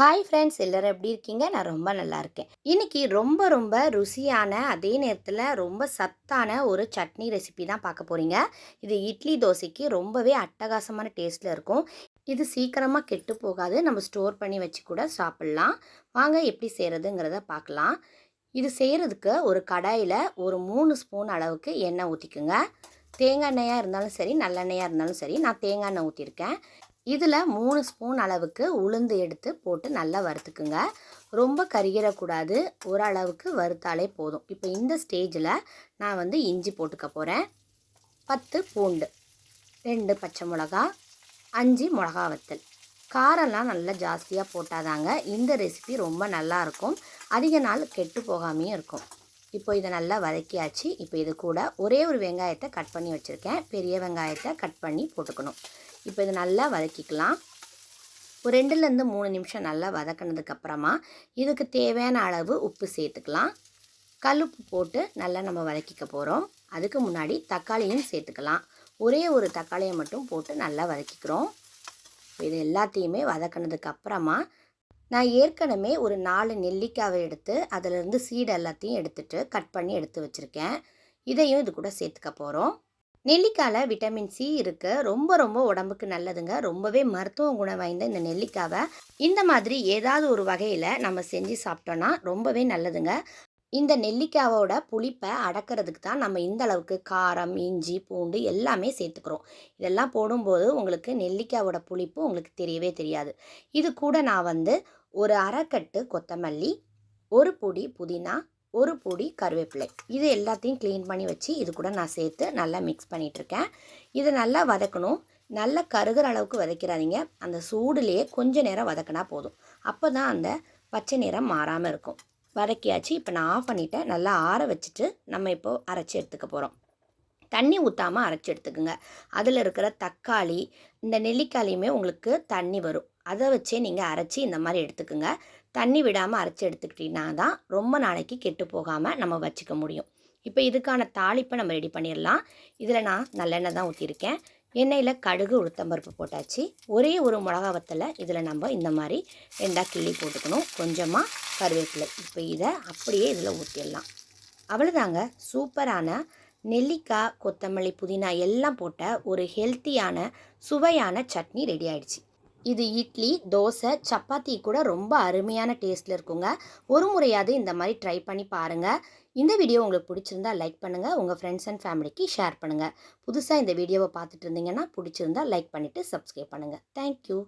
Hi friends எல்லோரும் எப்படி இருக்கீங்க? நான் ரொம்ப நல்லா இருக்கேன். இன்னைக்கு ரொம்ப ரொம்ப ருசியான அதே நேரத்தில் ரொம்ப சத்தான ஒரு சட்னி ரெசிபி தான் பார்க்க போகிறீங்க இது இட்லி தோசைக்கு ரொம்பவே அட்டகாசமான டேஸ்ட்டில் இருக்கும். இது சீக்கிரமாக கெட்டு போகாது. நம்ம ஸ்டோர் பண்ணி வச்சு கூட சாப்பிட்லாம். வாங்க எப்படி செய்கிறதுங்கிறத பார்க்கலாம். இது செய்கிறதுக்கு ஒரு கடாயில் ஒரு மூணு ஸ்பூன் அளவுக்கு எண்ணெய் ஊற்றிக்குங்க தேங்காய் எண்ணெயாக இருந்தாலும் சரி நல்லெண்ணெயாக இருந்தாலும் சரி நான் தேங்காய் எண்ணெய் ஊற்றிருக்கேன் இதில் மூணு ஸ்பூன் அளவுக்கு உளுந்து எடுத்து போட்டு நல்லா வறுத்துக்குங்க. ரொம்ப கருகிடக்கூடாது ஓரளவுக்கு வறுத்தாலே போதும். இப்போ இந்த ஸ்டேஜில் நான் வந்து இஞ்சி போட்டுக்க போகிறேன் பத்து பூண்டு ரெண்டு பச்சை மிளகா அஞ்சு மிளகா வத்தல். காரம்லாம் நல்லா ஜாஸ்தியாக போட்டாதாங்க. இந்த ரெசிபி ரொம்ப நல்லாயிருக்கும் அதிக நாள் கெட்டு போகாமையும் இருக்கும். இப்போ இதை நல்லா வதக்கியாச்சு. இப்போ இது கூட ஒரே ஒரு வெங்காயத்தை கட் பண்ணி வச்சுருக்கேன். பெரிய வெங்காயத்தை கட் பண்ணி போட்டுக்கணும். இப்போ இதை நல்லா வதக்கிக்கலாம். ஒரு ரெண்டுலேருந்து மூணு நிமிஷம் நல்லா வதக்கினதுக்கப்புறமா இதுக்கு தேவையான அளவு உப்பு சேர்த்துக்கலாம். கல்லுப்பு போட்டு நல்லா நம்ம வதக்கிக்க போகிறோம் அதுக்கு முன்னாடி தக்காளியும் சேர்த்துக்கலாம். ஒரே ஒரு தக்காளியை மட்டும் போட்டு நல்லா வதக்கிக்கிறோம். இது எல்லாத்தையுமே வதக்கினதுக்கப்புறமா நான் ஏற்கனவே ஒரு நாலு நெல்லிக்காவை எடுத்து அதிலிருந்து சீடு எல்லாத்தையும் எடுத்துகிட்டு கட் பண்ணி எடுத்து வச்சுருக்கேன். இதையும் இது கூட சேர்த்துக்க போகிறோம் நெல்லிக்காயில் விட்டமின் சி இருக்குது ரொம்ப ரொம்ப உடம்புக்கு நல்லதுங்க. ரொம்பவே மருத்துவ குணம் வாய்ந்த இந்த நெல்லிக்காவை இந்த மாதிரி ஏதாவது ஒரு வகையில் நம்ம செஞ்சு சாப்பிட்டோன்னா ரொம்பவே நல்லதுங்க. இந்த நெல்லிக்காவோட புளிப்பை அடக்கிறதுக்கு தான் நம்ம இந்த அளவுக்கு காரம் இஞ்சி பூண்டு எல்லாமே சேர்த்துக்கிறோம். இதெல்லாம் போடும்போது உங்களுக்கு நெல்லிக்காவோட புளிப்பு உங்களுக்கு தெரியவே தெரியாது. இது கூட நான் வந்து ஒரு அரைக்கட்டு கொத்தமல்லி ஒரு பொடி புதினா ஒரு பொடி கருவேப்பிலை. இது எல்லாத்தையும் க்ளீன் பண்ணி வச்சு இது கூட நான் சேர்த்து நல்லா மிக்ஸ் பண்ணிகிட்ருக்கேன் இதை நல்லா வதக்கணும். நல்லா கருகிற அளவுக்கு வதக்கிறாதீங்க. அந்த சூடுலேயே கொஞ்சம் நேரம் வதக்கினா போதும். அப்போ தான் அந்த பச்சை நிறம் மாறாமல் இருக்கும். வதக்கியாச்சு. இப்போ நான் ஆஃப் பண்ணிவிட்டேன் நல்லா ஆற வச்சுட்டு நம்ம இப்போது அரைச்சி எடுத்துக்க போகிறோம் தண்ணி ஊற்றாமல் அரைச்சி எடுத்துக்கோங்க. அதில் இருக்கிற தக்காளி இந்த நெல்லிக்காயுமே உங்களுக்கு தண்ணி வரும். அதை வச்சே நீங்கள் அரைச்சி இந்த மாதிரி எடுத்துக்கோங்க. தண்ணி விடாமல் அரைச்சி எடுத்துக்கிட்டிங்கன்னா தான் ரொம்ப நாளைக்கு கெட்டு போகாமல் நம்ம வச்சுக்க முடியும். இப்போ இதுக்கான தாளிப்பை நம்ம ரெடி பண்ணிடலாம். இதில் நான் நல்லெண்ணெய் தான் ஊற்றியிருக்கேன் எண்ணெயில் கடுகு உளுத்தம்பருப்பு போட்டாச்சு. ஒரே ஒரு மிளகா வத்தலை இதில் நம்ம இந்த மாதிரி ரெண்டாக கிள்ளி போட்டுக்கணும். கொஞ்சமாக கருவேப்பிலை. இப்போ இதை அப்படியே இதில் ஊற்றிடலாம் அவ்வளோதாங்க. சூப்பரான நெல்லிக்காய் கொத்தமல்லி புதினா எல்லாம் போட்ட ஒரு ஹெல்த்தியான சுவையான சட்னி ரெடி ஆயிடுச்சு. இது இட்லி தோசை சப்பாத்தி கூட ரொம்ப அருமையான டேஸ்ட்டில் இருக்குங்க. ஒரு முறையாவது இந்த மாதிரி ட்ரை பண்ணி பாருங்கள் இந்த வீடியோ உங்களுக்கு பிடிச்சிருந்தா லைக் பண்ணுங்கள் உங்கள் ஃப்ரெண்ட்ஸ் அண்ட் ஃபேமிலிக்கு ஷேர் பண்ணுங்கள் புதுசாக இந்த வீடியோவை பார்த்துட்டு இருந்தீங்கன்னா பிடிச்சிருந்தா லைக் பண்ணிவிட்டு சப்ஸ்கிரைப் பண்ணுங்கள் தேங்க்யூ